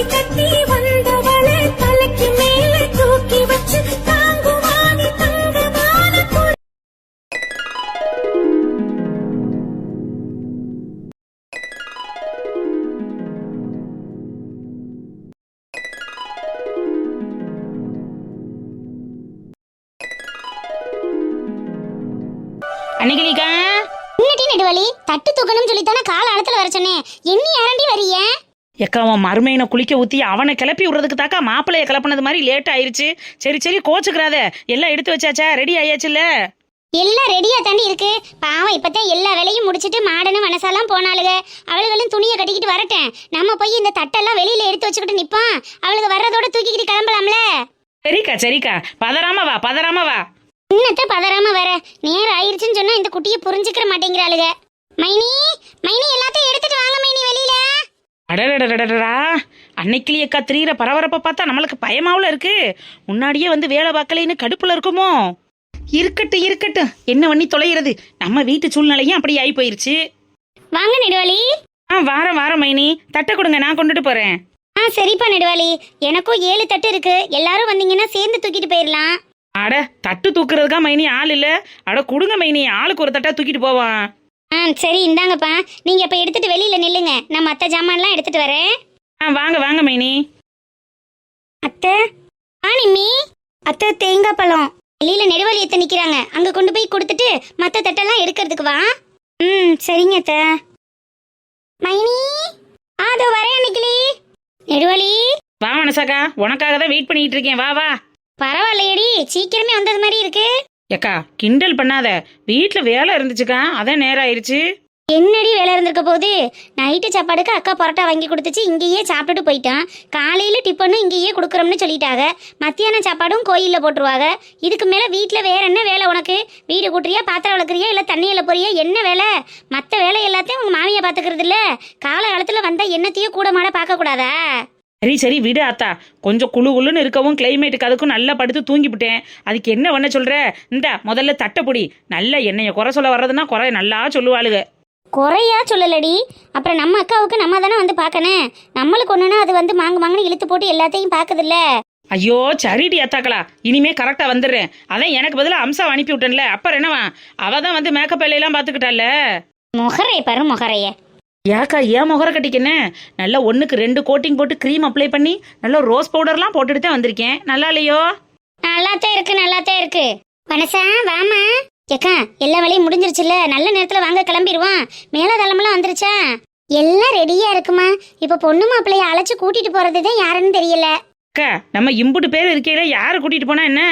தாலி கட்டி எக்கா அவன் மருமையனை குளிக்க ஊத்தி அவனை கிளப்பி விடுறதுக்கு தாக்கா மாப்பிள்ளைய கிளப்புனது மாதிரி லேட் ஆயிருச்சு. சரி சரி கோச்சுக்கிறாத. எல்லாம் எடுத்து வச்சாச்சா? ரெடி ஆயாச்சுல்ல எல்லாம் ரெடியா தாண்டி இருக்கு. பாவம் இப்பதான் எல்லா வேலையும் முடிச்சிட்டு மாடனும் மனசாலாம் போனாளுக. அவளுகளும் துணியை கட்டிக்கிட்டு வரட்டேன். நம்ம போய் இந்த தட்டெல்லாம் வெளியில எடுத்து வச்சுக்கிட்டு நிப்பான் அவளுக்கு வர்றதோட தூக்கிக்கிட்டு கிளம்பலாம்ல? சரிக்கா சரிக்கா. பதறாம வா பதறாம வா. இன்னத்த பதறாம வர? நேரம் ஆயிருச்சுன்னு சொன்னா இந்த குட்டியை புரிஞ்சுக்கிற மாட்டேங்கிறாளுக. மைனி மைனி எல்லாத்தையும் எடுத்துட்டு வாங்க மைனி வெளியில. அடடடடடடா அன்னைக்கிளி அக்கா திரியிற பரபரப்பை பார்த்தா நம்மளுக்கு பயமாவுல இருக்கு. முன்னாடியே வந்து வேலை பார்க்கலைன்னு கடுப்புல இருக்குமோ? இருக்கட்டும் இருக்கட்டும். என்ன பண்ணி தொலைகிறது? நம்ம வீட்டு சூழ்நிலையும் அப்படி ஆகி போயிருச்சு. வாங்க நெடுவாளி. ஆ வாரம் வாரம் மைனி. தட்டை கொடுங்க நான் கொண்டுட்டு போறேன். ஆ சரிப்பா நெடுவாளி. எனக்கும் ஏழு தட்டு இருக்கு. எல்லாரும் வந்தீங்கன்னா சேர்ந்து தூக்கிட்டு போயிடலாம் அட தட்டு தூக்குறதுக்கா மைனி ஆள் இல்ல? அட கொடுங்க மைனி. ஆளுக்கு ஒரு தட்டா தூக்கிட்டு போவான் ஆ சரி இந்தாங்கப்பா. நீங்க இப்ப எடுத்துட்டு வெளியில நில்லுங்க. நான் மத்த ஜாமான்லாம் எடுத்துட்டு வரேன். ஆ வாங்க வாங்க மைனி. அத்தை ஆ நிம்மி. அத்தை தேங்காய் பழம். வெளியில நெடுவலி எத்த நிக்கிறாங்க. அங்க கொண்டு போய் கொடுத்துட்டு மத்த தட்டெல்லாம் எடுக்கிறதுக்கு வா. ம் சரிங்க அத்தை. மைனி ஆ அதோ வரேன் அன்னைக்கிளி. நெடுவலி வா மனசாக்கா. உனக்காக தான் வெயிட் பண்ணிட்டு இருக்கேன். வா வா. பரவாயில்லையடி. சீக்கிரமே வந்தது மாதிரி இருக்கு. ஏக்கா கிண்டல் பண்ணாத. வீட்டில் வேலை இருந்துச்சுக்கா அதான் நேரம் ஆயிடுச்சு. என்னடி வேலை இருந்திருக்க போது நைட்டு சாப்பாடுக்கு அக்கா பரோட்டா வாங்கி கொடுத்துச்சு இங்கேயே சாப்பிட்டுட்டு போயிட்டான். காலையில டிஃபனும் இங்கேயே கொடுக்குறோம்னு சொல்லிட்டாங்க. மத்தியான சாப்பாடும் கோயிலில் போட்டுருவாங்க. இதுக்கு மேலே வீட்டில் வேற என்ன வேலை உனக்கு? வீடு கூட்டுறியா பாத்திரம் வளர்க்குறியா இல்லை தண்ணியில் போறியா என்ன வேலை? மற்ற வேலை எல்லாத்தையும் உங்கள் மாமியை பார்த்துக்கிறது இல்லை காலகாலத்தில் வந்தால் என்னத்தையும் கூட மாட பார்க்கக்கூடாதா? சரி சரி விடு ஆத்தா. கொஞ்சம் குளு குளுன்னு இருக்கவும் கிளைமேட்டுக்கு அதுக்கும் நல்லா படுத்து தூங்கிவிட்டேன் அதுக்கு என்ன பண்ண சொல்ற? இந்த முதல்ல தட்டைப்பொடி. நல்ல எண்ணெயை குறை சொல்ல வர்றதுன்னா குறை நல்லா சொல்லுவாளுக. குறையா சொல்லலடி. அப்புறம் நம்ம அக்காவுக்கு நம்ம தானே வந்து பார்க்கணும். நம்மளுக்கு ஒன்றுனா அது வந்து மாங்கு மாங்குன்னு இழுத்து போட்டு எல்லாத்தையும் பார்க்குதுல்ல. ஐயோ சரிடி அத்தாக்களா இனிமே கரெக்டா வந்துடுறேன். அதான் எனக்கு பதிலா அம்சா அனுப்பி விட்டேன்ல. அப்புறம் என்னவா? அவ தான் வந்து மேக்கப் வேலையெல்லாம் பார்த்துக்கிட்டால முகரைய பாரு முகரைய. ஏக்கா ஏன் முகர கட்டிக்கன்னு? நல்லா ஒண்ணுக்கு ரெண்டு கோட்டிங் போட்டு க்ரீம் அப்ளை பண்ணி நல்லா ரோஸ் பவுடர்லாம் போட்டுட்டு தான் வந்திருக்கேன். நல்லா இல்லையோ? நல்லாத்தான் இருக்கு நல்லாத்தான் இருக்கு. மனசா வாமா. ஏக்கா எல்லா வேலையும் முடிஞ்சிருச்சுல்ல? நல்ல நேரத்துல வாங்க கிளம்பிடுவான் மேலதளமெல்லாம் வந்துருச்சா? எல்லாம் ரெடியா இருக்குமா? இப்ப பொண்ணு மாப்பிள்ளைய அழைச்சு கூட்டிட்டு போறது தான் யாருன்னு தெரியல. அக்கா நம்ம இம்புட்டு பேர் இருக்கையில யாரு கூட்டிட்டு போனா என்ன?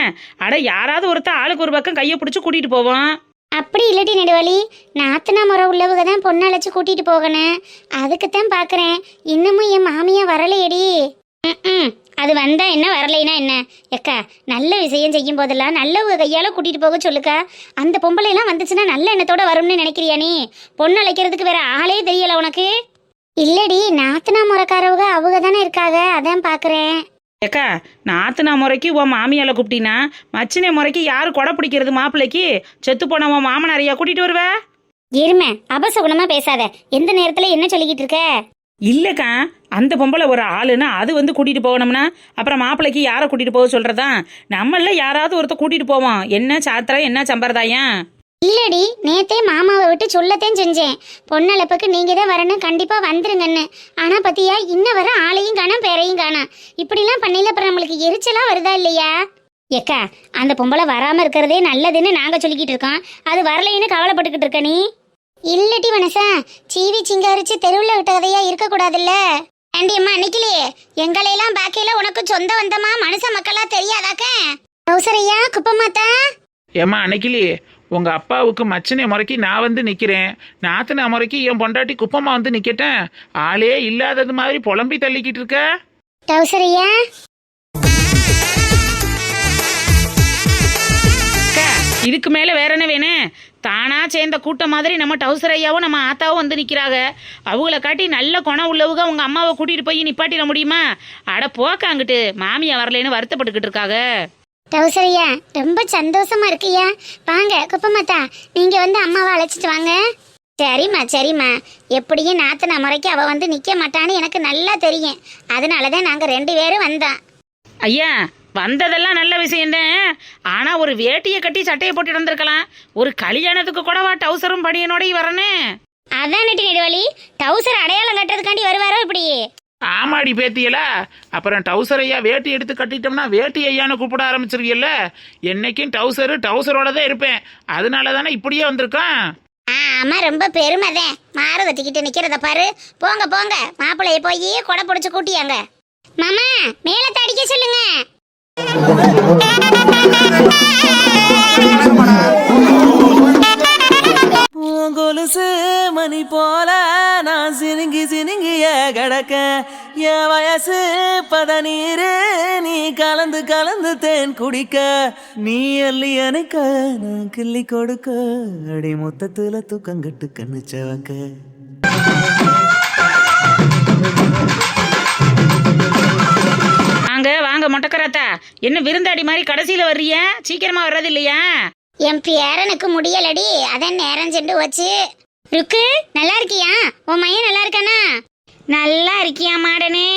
அட யாராவது ஒருத்தர் ஆளுக்கு ஒரு பக்கம் கையை பிடிச்சு கூட்டிட்டு போவோம் அப்படி இல்லாட்டி நெடுவாளி நாத்தனா முறை உள்ளவங்க தான் பொண்ணை அழைச்சி கூட்டிட்டு போகணும் அதுக்குத்தான் பாக்குறேன். இன்னமும் என் மாமியா வரலையடி. ம் அது வந்தா என்ன வரலைனா என்ன? எக்கா நல்ல விஷயம் செய்யும் போதெல்லாம் நல்லவங்க கையால கூட்டிட்டு போக சொல்லுக்கா. அந்த பொம்பளை எல்லாம் வந்துச்சுன்னா நல்ல எண்ணத்தோட வரும்னு நினைக்கிறியா நீ? பொண்ணு அழைக்கிறதுக்கு வேற ஆளே தெரியல உனக்கு. இல்லடி நாத்தனா முறைக்காரவங்க அவங்க தானே இருக்காங்க. அதான் பாக்குறேன். ஏக்கா நாத்தனா முறைக்கு உன் மாமியால கூப்பிட்டீனா? மச்சினை முறைக்கு யாரு கொடை பிடிக்கிறது மாப்பிள்ளைக்கு? செத்து போன உன் மாமனாரையா கூட்டிட்டு வருவ? இருமை அபசகுணமா பேசாத. எந்த நேரத்துல என்ன சொல்லிக்கிட்டு இருக்க? இல்லக்கா அந்த பொம்பளை ஒரு ஆளுன்னா அது வந்து கூட்டிட்டு போகணும்னா அப்புறம் மாப்பிள்ளைக்கு யாரை கூட்டிட்டு போக சொல்றதா? நம்மள யாராவது ஒருத்தர் கூட்டிட்டு போவோம். என்ன சாத்திரம் என்ன சம்பிரதாயம்? இல்லடி நேத்தே மாமாவை விட்டு சொல்லத்தான் செஞ்சேன். பொண்ணழைப்புக்கு நீங்க தான் வரணும் கண்டிப்பா வந்துருங்கன்னு. ஆனா பத்தியா இன்ன வர ஆளையும் காணோம் பேரையும் காணோம். இப்படிலாம் பண்ணல அப்புறம் நம்மளுக்கு எரிச்சலா வருதா இல்லையா? ஏக்கா அந்த பொம்பளை வராம இருக்கிறதே நல்லதுன்னு நாங்க சொல்லிக்கிட்டு இருக்கோம். அது வரலைன்னு கவலைப்பட்டுக்கிட்டு இருக்க நீ? இல்லடி வனசா சீவி சிங்காரிச்சு தெருவுல விட்டதையா இருக்கக்கூடாதுல்ல? இருக்க கூடாதுல்ல எங்களையெல்லாம் பாக்கையில உனக்கு சொந்த வந்தமா மனுஷ மக்களா தெரியாதாக்க? அவசரையா குப்பமாத்தா ஏமா அன்னைக்கிலி உங்க அப்பாவுக்கு மச்சனை முறைக்கு நான் வந்து நிக்கிறேன். நாத்தனா முறைக்கு என் பொண்டாட்டி குப்பமா வந்து நிக்கட்டேன். ஆளே இல்லாதது மாதிரி புலம்பி தள்ளிக்கிட்டு இருக்க? டவுசரையா இதுக்கு மேல வேற என்ன வேணும்? தானா சேர்ந்த கூட்டம் மாதிரி நம்ம டவுசர் ஐயாவும் நம்ம ஆத்தாவும் வந்து நிக்கிறாங்க. அவங்கள காட்டி நல்ல குணம் உள்ளவங்க அவங்க அம்மாவை கூட்டிட்டு போய் நிப்பாட்டிட முடியுமா? அட போக்க அங்கிட்டு. மாமியா வரலைன்னு வருத்தப்பட்டுக்கிட்டு இருக்காங்க. டவுசரையா? ரொம்ப சந்தோஷமா இருக்கியா? வாங்க குப்பமாத்தா நீங்க வந்து அம்மாவை அழைச்சிட்டு வாங்க. சரிம்மா சரிம்மா. எப்படியும் நாத்தனா முறைக்கு அவ வந்து நிக்க மாட்டான்னு எனக்கு நல்லா தெரியும். அதனால தான் நாங்க ரெண்டு பேரும் வந்தோம். ஐயா வந்ததெல்லாம் நல்ல விஷயம்தான். ஆனா ஒரு வேட்டியை கட்டி சட்டையை போட்டு வந்திருக்கலாம். ஒரு கல்யாணத்துக்கு கூடவா டவுசரும் படியனோடய வரனே அதான் நெட்டி நெடுவழி டவுசர் அடையாளம் கட்டுறதுக்காண்டி வருவாரோ இப்படி ஆமாடி பேத்தியலா. அப்புறம் டவுசர் ஐயா வேட்டி எடுத்து கட்டிட்டோம்னா வேட்டி ஐயான்னு கூப்பிட ஆரம்பிச்சிருவியல்ல. என்னைக்கும் டவுசரு டவுசரோட தான் இருப்பேன். அதனால தானே இப்படியே வந்திருக்கான். ஆமா ரொம்ப பெருமைதான் மாறு தட்டிக்கிட்டு நிக்கிறத பாரு. போங்க போங்க. மாப்பிள்ளைய போய் கொடை பிடிச்சு கூட்டியாங்க. மாமா மேலத்தை அடிக்க சொல்லுங்க. கொலுசு மணி போல நான் சினுங்கி சினுங்கிய கிடக்க என் வயசு பதநீரு நீ கலந்து கலந்து தேன் குடிக்க நீ அள்ளி அணைக்க நான் கிள்ளி கொடுக்க அடி மொத்தத்துல தூக்கங்கட்டு கண்ணு செவக்க. வாங்க வாங்க மொட்டக்கராத்தா. என்ன விருந்தாடி மாதிரி கடைசியில வர்றிய சீக்கிரமா வர்றது இல்லையா? என் பேரனுக்கு முடியலடி. அதான் நேரம் சென்று வச்சு. ருக்கு நல்லா இருக்கியா? உன் மையன் நல்லா இருக்கானா? நல்லா இருக்கியா மாடனே?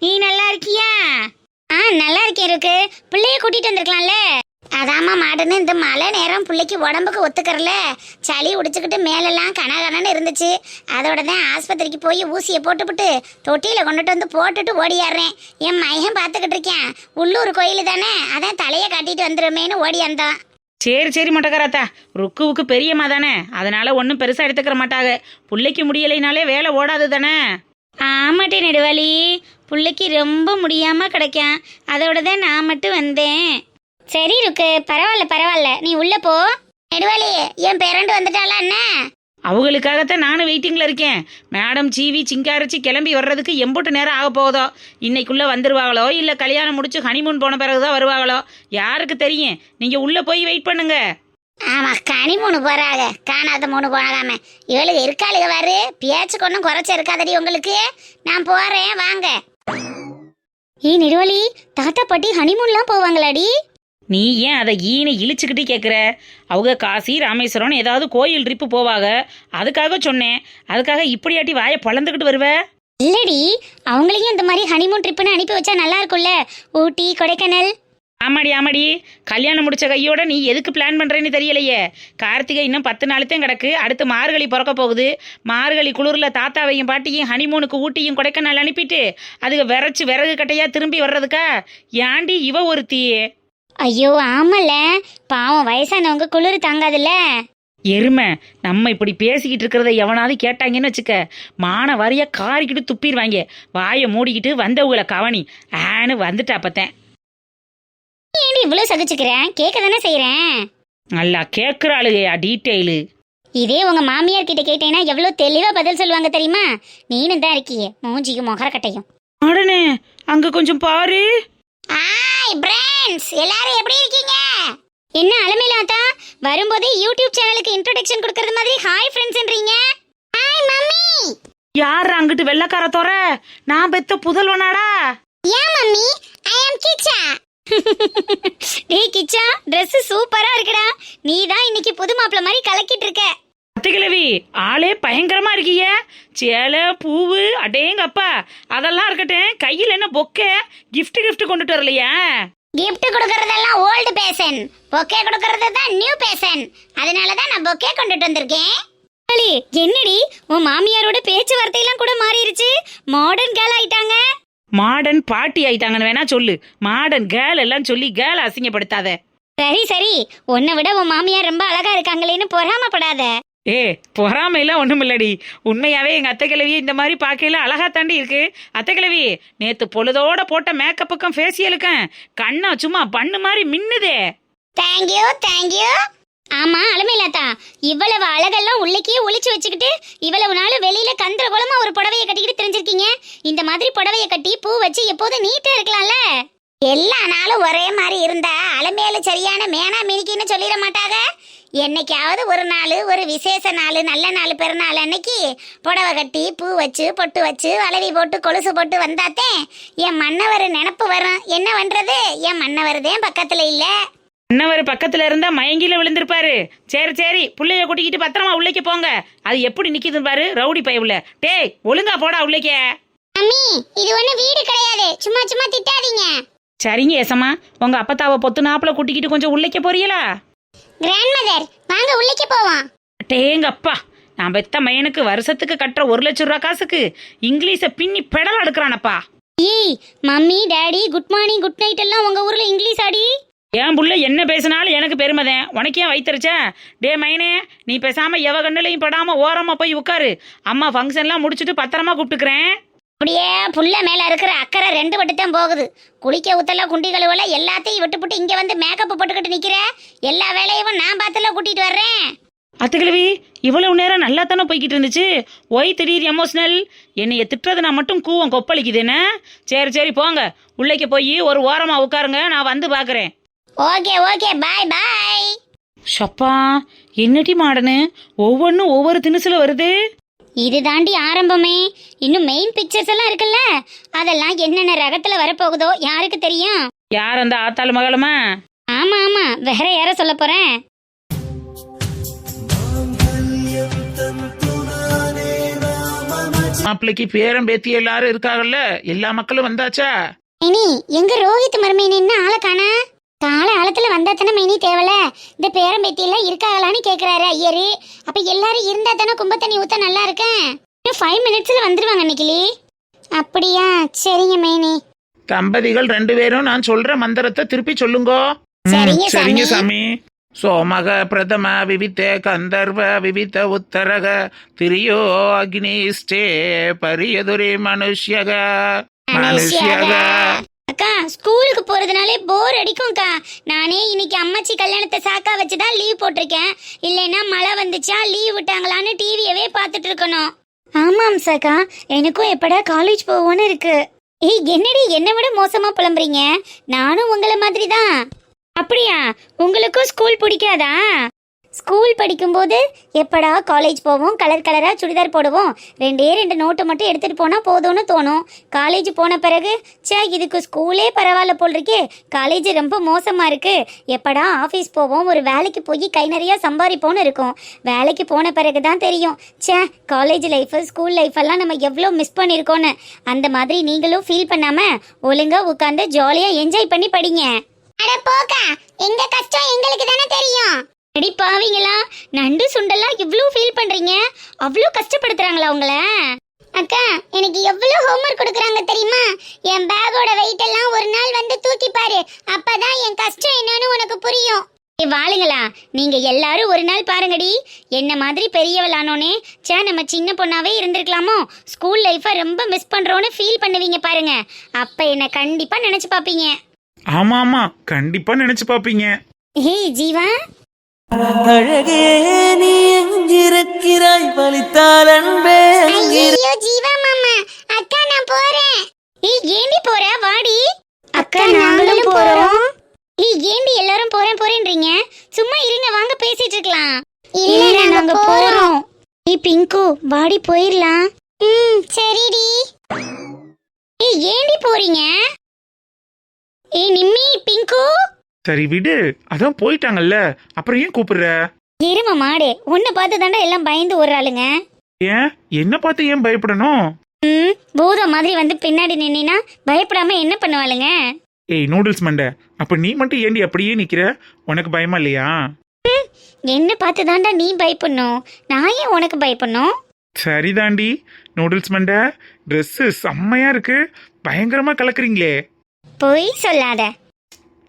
நீ நல்லா இருக்கியா? ஆ நல்லா இருக்கேன் இருக்கு பிள்ளைய கூட்டிட்டு வந்திருக்கலாம்ல? அதாம்மா மாடனு இந்த மழை நேரம் பிள்ளைக்கு உடம்புக்கு ஒத்துக்கறல. சளி உடிச்சுக்கிட்டு மேலெல்லாம் கனகனன்னு இருந்துச்சு. அதோட தான் ஆஸ்பத்திரிக்கு போய் ஊசியை போட்டுவிட்டு தொட்டியில் கொண்டுட்டு வந்து போட்டுட்டு ஓடியாடுறேன். என் மையன் பார்த்துக்கிட்டு இருக்கேன் உள்ளூர் கோயில் தானே அதான் தலையை காட்டிட்டு ஓடி ஓடியாந்தான். சரி சரி மொட்டக்கராத்தா. ருக்குவுக்கு பெரியம்மா தானே. அதனால ஒன்றும் பெருசாக எடுத்துக்கிற மாட்டாங்க பிள்ளைக்கு முடியலைனாலே வேலை ஓடாது தானே. ஆமாட்டே நெடுவாளி. பிள்ளைக்கு ரொம்ப முடியாமல் கிடைக்கும். அதோட தான் நான் மட்டும் வந்தேன். சரி இருக்கு பரவாயில்ல பரவாயில்ல. நீ உள்ள போ. நெடுவாளி என் பேரண்டு வந்துட்டாளா என்ன? அவங்களுக்காகத்தான் நானும் வெயிட்டிங்கில் இருக்கேன். மேடம் சீவி சிங்காரிச்சு கிளம்பி வர்றதுக்கு எம்புட்டு நேரம் ஆக போகுதோ? இன்னைக்குள்ளே வந்துருவாங்களோ? இல்லை கல்யாணம் முடிச்சு ஹனிமூன் போன பிறகு தான் வருவாங்களோ? யாருக்கு தெரியும்? நீங்கள் உள்ளே போய் வெயிட் பண்ணுங்க. ஆமா கனி மூணு போறாங்க. காணாத மூணு போனாகாம இவளுக்கு இருக்காளுக வாரு பேச்சுக்கு ஒன்றும் குறைச்ச இருக்காதடி உங்களுக்கு. நான் போறேன் வாங்க. ஏ நெடுவாளி தாத்தா பாட்டி ஹனிமூன்லாம் போவாங்களாடி? நீ ஏன் அதை ஈனை இழிச்சுக்கிட்டு கேட்குற அவங்க காசி ராமேஸ்வரம் ஏதாவது கோயில் ட்ரிப்பு போவாங்க. அதுக்காக சொன்னேன். அதுக்காக இப்படியாட்டி வாயை பழந்துக்கிட்டு வருவ? இல்லடி அவங்களையும் இந்த மாதிரி ஹனிமூன் ட்ரிப்புன்னு அனுப்பி வச்சா நல்லா இருக்கும்ல. ஊட்டி கொடைக்கானல். ஆமாடி ஆமாடி. கல்யாணம் முடிச்ச கையோட நீ எதுக்கு பிளான் பண்றேன்னு தெரியலையே. கார்த்திகை இன்னும் பத்து நாளுத்தையும் கிடக்கு. அடுத்து மார்கழி பிறக்க போகுது. மார்கழி குளிர்ல தாத்தாவையும் பாட்டியும் ஹனிமூனுக்கு ஊட்டியும் கொடைக்கானல் அனுப்பிட்டு அதுக்கு விரைச்சு விறகு கட்டையா திரும்பி வர்றதுக்கா? ஏண்டி இவ ஒருத்தி? ஐயோ ஆமல. பாவம் வயசானவங்க குளிர் தாங்காதுல்ல. எருமை நம்ம இப்படி பேசிக்கிட்டு இருக்கிறத எவனாவது கேட்டாங்கன்னு வச்சுக்க. மான வாரியா காரிக்கிட்டு துப்பிடுவாங்க. வாயை மூடிக்கிட்டு வந்தவங்கள கவனி. ஆன்னு வந்துட்டா அப்பத்தேன் ஏன்டி இவ்வளவு சகிச்சுக்கிறேன் கேட்க தானே செய்யறேன் நல்லா கேட்குறாளுகையா டீட்டெயிலு. இதே உங்க மாமியார் கிட்ட கேட்டேன்னா எவ்வளவு தெளிவா பதில் சொல்லுவாங்க தெரியுமா? நீனும் தான் இருக்கியே மூஞ்சிக்கும் முகர கட்டையும் உடனே அங்க கொஞ்சம் பாரு. ஹாய் ஃப்ரெண்ட்ஸ் எல்லாரும் எப்படி இருக்கீங்க? என்ன அலமேலாத்தா வரும்போதே யூடியூப் சேனலுக்கு இன்ட்ரோடக்ஷன் கொடுக்கறது மாதிரி ஹாய் ஃப்ரெண்ட்ஸ்ன்றீங்க ஹாய் மம்மி. யார் அங்கிட்டு வெள்ளக்கார தோற நான் பெத்த புதல்வனாடா. ஏன் மம்மி? ஐ அம் கிச்சா டேய் கிச்சா Dress சூப்பரா இருக்குடா. நீ தான் இன்னைக்கு புது மாப்பிள்ள மாதிரி கலக்கிட்டு இருக்க. அத்தைக்கிழவி ஆளே பயங்கரமா இருக்கீங்க சேலை பூவு அடேங்கப்பா அதெல்லாம் இருக்கட்டும் கையில் என்ன பொக்கே? gift gift கொண்டுட்டு வரலையா. Gift கொடுக்கறதெல்லாம் ஓல்டு பேஷன் பொக்கே கொடுக்கறது தான் நியூ பேஷன் அதனால தான் நான் பொக்கே கொண்டுட்டு வந்திருக்கேன். அலி என்னடி? உன் மாமியாரோட பேச்சுவார்த்தையெல்லாம் கூட மாறிடுச்சு. மாடர்ன் கேர்ள் ஆயிட்டாங்க. மாடர்ன் பாட்டி ஆயிட்டாங்கன்னு வேணா சொல்லு. மாடர்ன் கேர்ள் எல்லாம் சொல்லி கேர்ள் அசிங்கப்படுத்தாத. சரி சரி. உன்னை விட உன் மாமியார் ரொம்ப அழகா இருக்காங்களேன்னு பொறாமப்படாத. ஏ பொறாமையெல்லாம் ஒன்றும் இல்லடி உண்மையாகவே எங்கள் அத்தை கிழவி இந்த மாதிரி பார்க்கையில அழகா தாண்டி இருக்கு. அத்தை கிழவி நேற்று பொழுதோட போட்ட மேக்கப்புக்கும் ஃபேஷியலுக்கும் கண்ணா சும்மா பண்ணு மாதிரி மின்னுதே. தேங்க்யூ தேங்க்யூ ஆமா அலமேலாத்தா இவ்வளவு அழகெல்லாம் உள்ளக்கே ஒளிச்சு வச்சுக்கிட்டு இவ்வளவு நாள் வெளியில கந்திர குளமா ஒரு புடவைய கட்டிக்கிட்டு தெரிஞ்சிருக்கீங்க. இந்த மாதிரி புடவைய கட்டி பூ வச்சு எப்போதும் நீட்டா இருக்கலாம்ல. எல்லா நாளும் ஒரே மாதிரி இருந்தா அலமேலு சரியான மேனா மினிக்கின்னு சொல்லிட மாட்டாங்க. என்னைக்காவது ஒரு நாள் ஒரு விசேஷ நாள் நல்ல நாள் பெருநாள் அன்னைக்கு புடவை கட்டி பூ வச்சு பொட்டு வச்சு வளவி போட்டு கொலுசு போட்டு வந்தாத்தே என் மன்னவர் நினப்பு வரும். என்ன பண்றது? என் மன்னவர் தான் பக்கத்துல இல்லை. இன்னவர் பக்கத்துல இருந்தா மயங்கில விழுந்திருப்பாரு. சரி சரி புள்ளைய கூட்டிக்கிட்டு பத்திரமா உள்ளேக்கு போங்க. அது எப்படி நிக்குது பாரு ரவுடி பயவுல டேய் ஒழுங்கா போடா உள்ளேக்க. அம்மி இது ஒண்ணு வீடு கிடையாது. சும்மா சும்மா திட்டாதீங்க. சரிங்க ஏசம்மா. உங்க அப்பத்தாவை பொத்து நாப்புல கூட்டிக்கிட்டு கொஞ்சம் உள்ளேக்க போறீங்களா? கிராண்ட் மதர் வாங்க உள்ளே போவோம். டேங்கப்பா நான் பெத்த மையனுக்கு வருஷத்துக்கு கட்டுற ஒரு லட்சம் ரூபா காசுக்கு இங்கிலீஷை பின்னி பெடல் எடுக்கிறானப்பா ஏய் mummy daddy good morning good night எல்லாம் உங்க ஊர்ல இங்கிலீஷ் ஆடி? என் புள்ள என்ன பேசினாலும் எனக்கு பெருமைதேன். உனக்கு ஏன் வைத்தறிச்ச டே மைனே நீ பேசாம எவ கண்ணுலையும் படாம ஓரமா போய் உட்காரு. அம்மா ஃபங்க்ஷன்லாம் முடிச்சுட்டு பத்திரமா கூப்பிட்டுக்கிறேன். அப்படியே புள்ள மேல இருக்கிற அக்கறை ரெண்டு வட்டு தான் போகுது. குளிக்க ஊத்தல குண்டி கழுவல எல்லாத்தையும் விட்டுப்புட்டு இங்க வந்து மேக்கப் போட்டுக்கிட்டு நிக்கிற. எல்லா வேலையும் நான் பார்த்தல கூட்டிட்டு வர்றேன். அத்துக்கிழவி இவ்வளவு நேரம் நல்லா தானே போய்கிட்டு இருந்துச்சு? ஒய் திடீர் எமோஷனல் என்னைய திட்டுறதுனா மட்டும் கூவம் கொப்பளிக்குது என்ன சரி சரி போங்க. உள்ளேக்கு போய் ஒரு ஓரமா உட்காருங்க நான் வந்து பார்க்கறேன். ஓகே ஓகே பாய் பாய் ஷப்பா என்னடி மாடனு? ஒவ்வொன்றும் ஒவ்வொரு திணுசுல வருது. இது தாண்டி ஆரம்பமே. இன்னும் மெயின் பிக்சர்ஸ் எல்லாம் இருக்குல்ல? அதெல்லாம் என்னென்ன ரகத்துல வரப்போகுதோ யாருக்கு தெரியும்? யார் அந்த ஆத்தாள் மகளுமா? ஆமா ஆமா. வேற யார சொல்ல போறேன் மாப்பிள்ளைக்கு பேரம் பேத்தி எல்லாரும் இருக்காங்கல்ல? எல்லா மக்களும் வந்தாச்சா? இனி எங்க ரோஹித் மருமையின என்ன ஆளை காணா? கால ஆழத்துல வந்தா தானே மெயினி தேவல? இந்த பேரம்பேத்தி எல்லாம் இருக்காங்களான்னு கேக்குறாரு ஐயரு. அப்ப எல்லாரும் இருந்தா தானே கும்ப தண்ணி ஊத்த நல்லா இருக்கேன் இன்னும் ஃபைவ் மினிட்ஸ்ல வந்துருவாங்க நிக்கிலி அப்படியா? சரிங்க மெயினி தம்பதிகள் ரெண்டு பேரும் நான் சொல்ற மந்திரத்தை திருப்பி சொல்லுங்கோ. சரிங்க சாமி. சாமி. சோமக பிரதம விவித்த கந்தர்வ விவித்த உத்தரக திரியோ அக்னிஷ்டே பரியதுரி மனுஷ்யக. மனுஷ்யக. ஸ்கூலுக்கு போறதுனாலே போர் அடிக்கும்க்கா. நானே இன்னைக்கு அம்மாச்சி கல்யாணத்தை சாக்கா வச்சுதான் லீவ் போட்டிருக்கேன். இல்லைன்னா மழை வந்துச்சா லீவ் விட்டாங்களான்னு டிவியவே பார்த்துட்டு இருக்கணும் ஆமாம் சாக்கா எனக்கும் எப்படா காலேஜ் போவோன்னு இருக்கு. ஏய் என்னடி என்னை விட மோசமா புலம்புறீங்க? நானும் உங்களை மாதிரி தான் அப்படியா? உங்களுக்கும் ஸ்கூல் பிடிக்காதா? ஸ்கூல் படிக்கும்போது எப்படா காலேஜ் போவோம்? கலர் கலராக சுடிதார் போடுவோம். ரெண்டே ரெண்டு நோட்டை மட்டும் எடுத்துகிட்டு போனால் போதும்னு தோணும். காலேஜ் போன பிறகு ச்சே இதுக்கு ஸ்கூலே பரவாயில்ல போல் இருக்கே காலேஜ் ரொம்ப மோசமாக இருக்குது எப்படா ஆஃபீஸ் போவோம்? ஒரு வேலைக்கு போய் கை நிறையா சம்பாதிப்போம்னு இருக்கும். வேலைக்கு போன பிறகு தான் தெரியும். ச்சே காலேஜ் லைஃபு ஸ்கூல் லைஃப் எல்லாம் நம்ம எவ்வளோ மிஸ் பண்ணியிருக்கோன்னு அந்த மாதிரி நீங்களும் ஃபீல் பண்ணாமல் ஒழுங்காக உட்காந்து ஜாலியாக என்ஜாய் பண்ணி படிங்க. அட போக்கா எங்க கஷ்டம் எங்களுக்கு தானே தெரியும். அடி பாவிங்களா நண்டு சுண்டெல்லாம் இவ்ளோ ஃபீல் பண்றீங்க? அவ்ளோ கஷ்டப்படுத்துறாங்களா உங்கள? அக்கா எனக்கு எவ்வளவு ஹோம்ஒர்க் கொடுக்குறாங்க தெரியுமா? என் பேக்கோட வெயிட் எல்லாம் ஒரு நாள் வந்து தூக்கி பாரு அப்பதான் என் கஷ்டம் என்னன்னு உனக்கு புரியும். வாளுங்களா நீங்க எல்லாரும் ஒரு நாள் பாருங்கடி. என்ன மாதிரி பெரியவளானோனே சே நம்ம சின்ன பொண்ணாவே இருந்திருக்கலாமோ? ஸ்கூல் லைஃபை ரொம்ப மிஸ் பண்றோன்னு ஃபீல் பண்ணுவீங்க பாருங்க. அப்ப என்ன கண்டிப்பா நினைச்சு பாப்பீங்க. ஆமா ஆமா கண்டிப்பா நினைச்சு பாப்பீங்க. ஏய் ஜீவா. அழகே நீ எங்கிருக்கிறாய் வலித்தால் அன்பே. ஐயோ ஜீவா மாமா அக்கா நான் போறேன். ஏய் ஏண்டி போற? வாடி. அக்கா நாங்களும் போறோம். ஏய் ஏண்டி எல்லாரும் போறேன் போறேன்றீங்க? சும்மா இருங்க வாங்க பேசிட்டு இருக்கலாம். இல்ல நாங்க போறோம். ஏய் பிங்கு வாடி போயிரலாம் ம் சரிடி. ஏய் ஏண்டி போறீங்க? ஏய் நிம்மி பிங்கு. சரி விடு. அதான் போயிட்டாங்கல்ல. அப்புறம் ஏன் கூப்பிடுற? எரும மாடு உன்னை பார்த்து தாண்டா எல்லாம் பயந்து ஓடுறாளுங்க. ஏன்? என்ன பார்த்து ஏன் பயப்படணும்? ம் பூதம் மாதிரி வந்து பின்னாடி நின்னா பயப்படாம என்ன பண்ணுவாளுங்க? ஏய் நூடுல்ஸ் மண்டை. அப்ப நீ மட்டும் ஏண்டி அப்படியே நிக்கிற? உனக்கு பயமா இல்லையா? என்ன பார்த்து தாண்டா நீ பயப்படணும். நான் ஏன் உனக்கு பயப்படணும்? சரிதாண்டி. நூடுல்ஸ் மண்டை ட்ரெஸ்ஸு செம்மையா இருக்கு. பயங்கரமா கலக்குறீங்களே. பொய் சொல்லாத.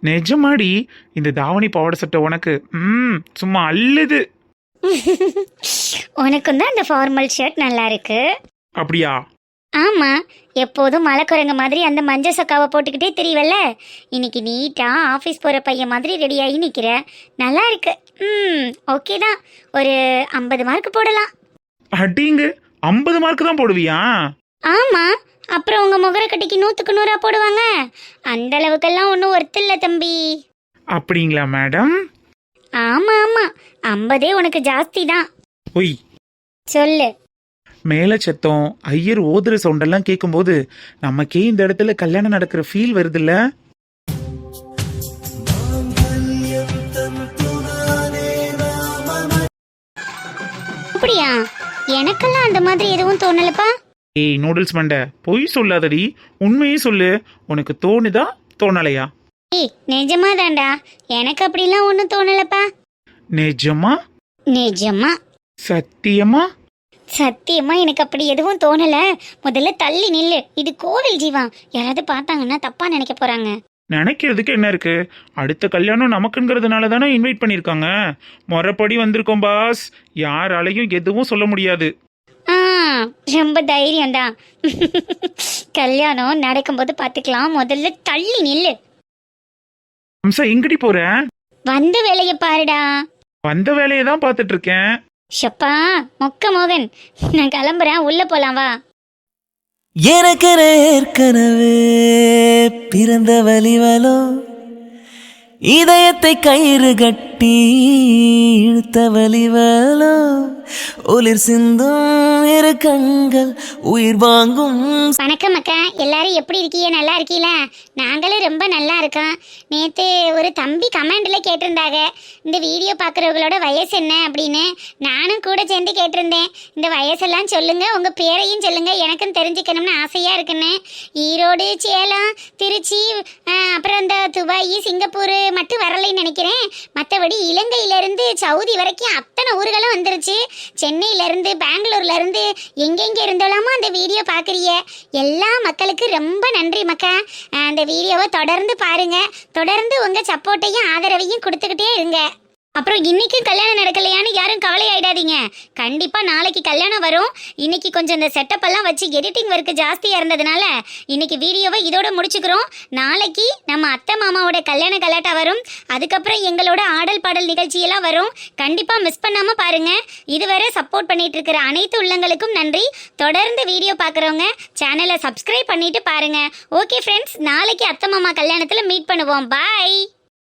நிஜமாடி இந்த தாவணி பாவாடை சட்டை உனக்கு ம் சும்மா அள்ளுது. உனக்கும் தான் அந்த ஃபார்மல் ஷர்ட் நல்லா இருக்கு அப்படியா? ஆமா எப்போதும் மலைக்குரங்க மாதிரி அந்த மஞ்சள் சொக்காவை போட்டுக்கிட்டே தெரியவல்ல இன்னைக்கு நீட்டா ஆஃபீஸ் போற பையன் மாதிரி ரெடியாகி நிக்கிற. நல்லா இருக்கு ம் ஓகே தான். ஒரு ஐம்பது மார்க் போடலாம். அடிங்க ஐம்பது மார்க் தான் போடுவியா? ஆமா அப்புறம் உங்கள் முகரக்கட்டைக்கு நூற்றுக்கு நூறா போடுவாங்க. அந்த அளவுக்கெல்லாம் ஒன்றும் ஒர்த்து இல்லை தம்பி. அப்படிங்களா மேடம் ஆமாம் ஆமாம் ஐம்பதே உனக்கு ஜாஸ்தி தான். ஒய் சொல்லு. மேல சத்தம் ஐயர் ஓதுற சவுண்டெல்லாம் கேட்கும்போது நமக்கே இந்த இடத்துல கல்யாணம் நடக்கிற ஃபீல் வருதுல்ல? அப்படியா? எனக்கெல்லாம் அந்த மாதிரி எதுவும் தோணலப்பா. ஏய் நூடுல்ஸ் மண்டை பொய் சொல்லாதடி. உண்மையே சொல்லு. உனக்கு தோணுதா தோணலையா? ஏய் நிஜமா தான்டா எனக்கு அப்படிலாம் ஒன்றும் தோணலப்பா. நிஜமா? நிஜமா. சத்தியமா? சத்தியமா எனக்கு அப்படி எதுவும் தோணல. முதல்ல தள்ளி நில்லு. இது கோவில் ஜீவா. யாராவது பார்த்தாங்கன்னா தப்பா நினைக்க போறாங்க. நினைக்கிறதுக்கு என்ன இருக்கு? அடுத்த கல்யாணம் நமக்குங்கிறதுனால தானே இன்வைட் பண்ணியிருக்காங்க. முறைப்படி வந்திருக்கோம் பாஸ் யாராலையும் எதுவும் சொல்ல முடியாது. ரொம்ப தைரியம்தான் கல்யாணம் நடக்கும்போது பார்த்துக்கலாம். முதல்ல தள்ளி நில்லு. அம்சா எங்கடி போற? வந்த வேலையை பாருடா. வந்த வேலையை தான் பார்த்துட்டு இருக்கேன் ஷப்பா மொக்க மோகன் நான் கிளம்புறேன். உள்ள போலாம் வா. எனக்கு ஏற்கனவே பிறந்த வலிவலோ இதயத்தை கயிறு கட்டி இழுத்த வலிவலோ ஒளிர் சிந்தும் இரு கண்கள் உயிர் வாங்கும். வணக்கம் அக்கா எல்லாரும் எப்படி இருக்கீங்க? நல்லா இருக்கீல நாங்களும் ரொம்ப நல்லா இருக்கோம். நேற்று ஒரு தம்பி கமெண்டில் கேட்டிருந்தாங்க இந்த வீடியோ பார்க்குறவங்களோட வயசு என்ன அப்படின்னு. நானும் கூட சேர்ந்து கேட்டிருந்தேன். இந்த வயசெல்லாம் சொல்லுங்கள் உங்கள் பேரையும் சொல்லுங்கள் எனக்கும் தெரிஞ்சுக்கணும்னு ஆசையாக இருக்குன்னு. ஈரோடு சேலம் திருச்சி அப்புறம் இந்த துபாய் சிங்கப்பூர் மட்டும் வரலைன்னு நினைக்கிறேன். மற்றபடி இலங்கையிலேருந்து சவுதி வரைக்கும் அத்தனை ஊர்களும் வந்துருச்சு. சென்னையிலேருந்து பெங்களூர்லேருந்து எங்கெங்கே இருந்தாலுமோ அந்த வீடியோ பார்க்குறீங்க எல்லா மக்களுக்கும் ரொம்ப நன்றி மக்கா. அந்த வீடியோவை தொடர்ந்து பாருங்கள் தொடர்ந்து உங்கள் சப்போர்ட்டையும் ஆதரவையும் கொடுத்துக்கிட்டே இருங்க. அப்புறம் இன்னைக்கு கல்யாணம் நடக்கலையான்னு யாரும் கவலை ஆயிடாதீங்க கண்டிப்பா நாளைக்கு கல்யாணம் வரும். இன்னைக்கு கொஞ்சம் இந்த செட்டப் எல்லாம் வச்சு எடிட்டிங் ஒர்க் ஜாஸ்தியா இருந்ததுனால இன்னைக்கு வீடியோவை இதோட முடிச்சுக்கிறோம். நாளைக்கு நம்ம அத்தை மாமாவோட கல்யாண கலாட்டா வரும். அதுக்கப்புறம் எங்களோட ஆடல் பாடல் நிகழ்ச்சியெல்லாம் வரும். கண்டிப்பா மிஸ் பண்ணாம பாருங்க. இதுவரை சப்போர்ட் பண்ணிட்டு இருக்கிற அனைத்து உள்ளங்களுக்கும் நன்றி. தொடர்ந்து வீடியோ பார்க்குறவங்க சேனலை சப்ஸ்கிரைப் பண்ணிட்டு பாருங்க. ஓகே ஃப்ரெண்ட்ஸ் நாளைக்கு அத்தை மாமா கல்யாணத்துல மீட் பண்ணுவோம். பாய்